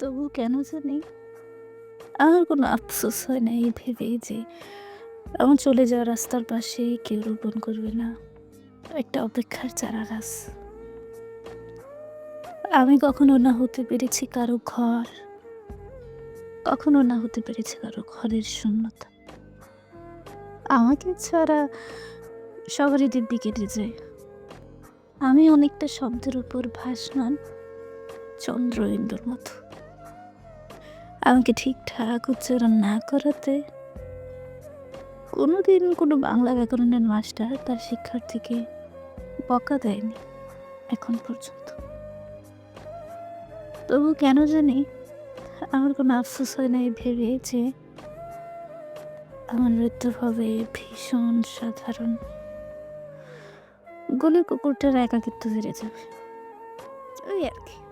তবু কেন জানি আমার কোনো আফসোস হয় না এই ভেবেই যে আমার চলে যাওয়া রাস্তার পাশে কেউ রোপণ করবে না। একটা অপেক্ষার চারা গাছ। আমি কখনো না হতে পেরেছি কারও ঘর। কখনো না হতে পেরেছি কারও ঘরের শূন্যতা। আমাকে ছাড়া সবারই দিব্যি কেটে যায়। আমি অনেকটা শব্দের উপর ভাসমান চন্দ্র ইন্দুর মতো। আমাকে ঠিকঠাক উচ্চারণ না করাতে কোনোদিন কোনো বাংলা ব্যাকরণের মাস্টার তার শিক্ষার্থীকে বকা দেয়নি এখন পর্যন্ত। তবু কেন জানি আমার কোনো আফসোস হয় না এই ভেবে যে আমার মৃত্যু হবে ভীষণ সাধারণ। গলির কুকুরটার একাকিত্ব ফিরে যাবে। ওই আর কি।